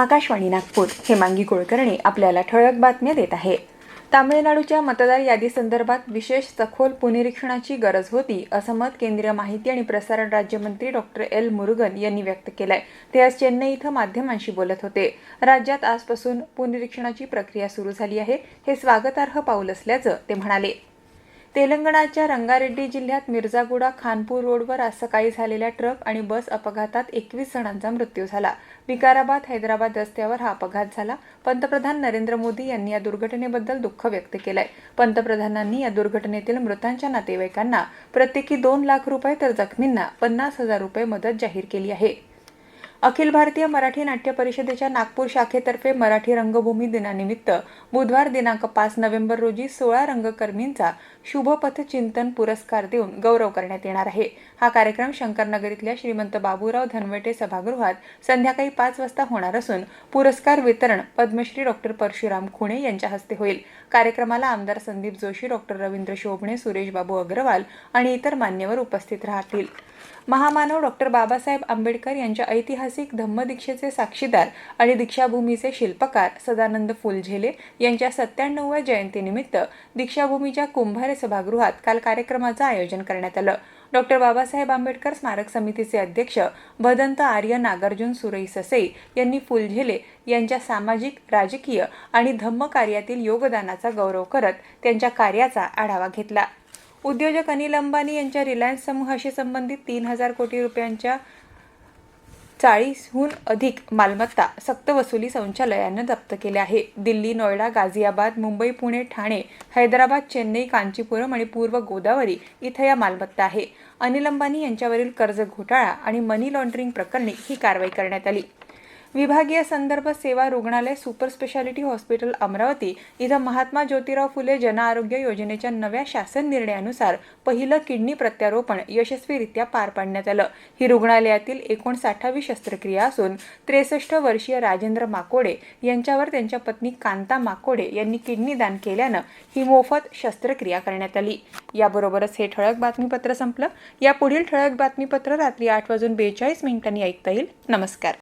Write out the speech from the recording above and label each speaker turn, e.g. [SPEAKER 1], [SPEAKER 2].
[SPEAKER 1] आकाशवाणी नागपूर हेमांगी कुलकर्णी आपल्याला ठळक बातम्या देत आहे तामिळनाडूच्या मतदार यादीसंदर्भात विशेष सखोल पुनरीक्षणाची गरज होती असं मत केंद्रीय माहिती आणि प्रसारण राज्यमंत्री डॉक्टर एल मुरुगन यांनी व्यक्त केलंय ते आज चेन्नई इथं माध्यमांशी बोलत होते राज्यात आजपासून पुनरीक्षणाची प्रक्रिया सुरू झाली आहे हे स्वागतार्ह पाऊल असल्याचं ते म्हणाले तेलंगणाच्या रंगारेड्डी जिल्ह्यात मिर्जागुडा खानपूर रोडवर आज सकाळी झालेल्या ट्रक आणि बस अपघातात एकवीस जणांचा मृत्यू झाला विकाराबाद हैदराबाद रस्त्यावर हा अपघात झाला पंतप्रधान नरेंद्र मोदी यांनी या दुर्घटनेबद्दल दुःख व्यक्त केलंय पंतप्रधानांनी या दुर्घटनेतील मृतांच्या नातेवाईकांना प्रत्येकी दोन लाख रुपये तर जखमींना पन्नास हजार रुपये मदत जाहीर केली आहे अखिल भारतीय मराठी नाट्य परिषदेच्या नागपूर शाखेतर्फे मराठी रंगभूमी दिनानिमित्त बुधवार दिनांक पाच नोव्हेंबर रोजी सोळा रंगकर्मींचा शुभपथ चिंतन पुरस्कार देऊन गौरव करण्यात येणार आहे हा कार्यक्रम शंकरनगर इथल्या श्रीमंत बाबूराव धनवटे सभागृहात संध्याकाळी पाच वाजता होणार असून पुरस्कार वितरण पद्मश्री डॉक्टर परशुराम खुणे यांच्या हस्ते होईल कार्यक्रमाला आमदार संदीप जोशी डॉक्टर रवींद्र शोभणे सुरेश बाबू अग्रवाल आणि इतर मान्यवर उपस्थित राहतील महामानव डॉक्टर बाबासाहेब आंबेडकर यांच्या ऐतिहासिक धम्मदीक्षेचे साक्षीदार आणि दीक्षाभूमीचे शिल्पकार सदानंद फुलझेले यांच्या सत्त्याण्णवव्या जयंतीनिमित्त दीक्षाभूमीच्या कुंभारे सभागृहात काल कार्यक्रमाचं आयोजन करण्यात आलं डॉक्टर बाबासाहेब आंबेडकर स्मारक समितीचे अध्यक्ष भदंत आर्य नागार्जुन सुरई ससे यांनी फुलझेले यांच्या सामाजिक राजकीय आणि धम्म कार्यातील योगदानाचा गौरव करत त्यांच्या कार्याचा आढावा घेतला उद्योजक अनिल अंबानी यांच्या रिलायन्स समूहाशी संबंधित तीन हजार कोटी रुपयांच्या चाळीसहून अधिक मालमत्ता सक्तवसुली संचालयानं जप्त केल्या आहे दिल्ली नोएडा गाझियाबाद मुंबई पुणे ठाणे हैदराबाद चेन्नई कांचीपुरम आणि पूर्व गोदावरी इथं या मालमत्ता आहे अनिल अंबानी यांच्यावरील कर्ज घोटाळा आणि मनी लॉन्ड्रिंग प्रकरणी ही कारवाई करण्यात आली विभागीय संदर्भ सेवा रुग्णालय सुपर स्पेशालिटी हॉस्पिटल अमरावती इथं महात्मा ज्योतिराव फुले जनआरोग्य योजनेच्या नव्या शासन निर्णयानुसार पहिलं किडनी प्रत्यारोपण यशस्वीरित्या पार पाडण्यात आलं ही रुग्णालयातील एकोणसाठावी शस्त्रक्रिया असून त्रेसष्ट वर्षीय राजेंद्र माकोडे यांच्यावर त्यांच्या पत्नी कांता माकोडे यांनी किडनी दान केल्यानं ही मोफत शस्त्रक्रिया करण्यात आली याबरोबरच हे ठळक बातमीपत्र संपलं यापुढील ठळक बातमीपत्र रात्री आठ वाजून बेचाळीस मिनिटांनी ऐकता येईल नमस्कार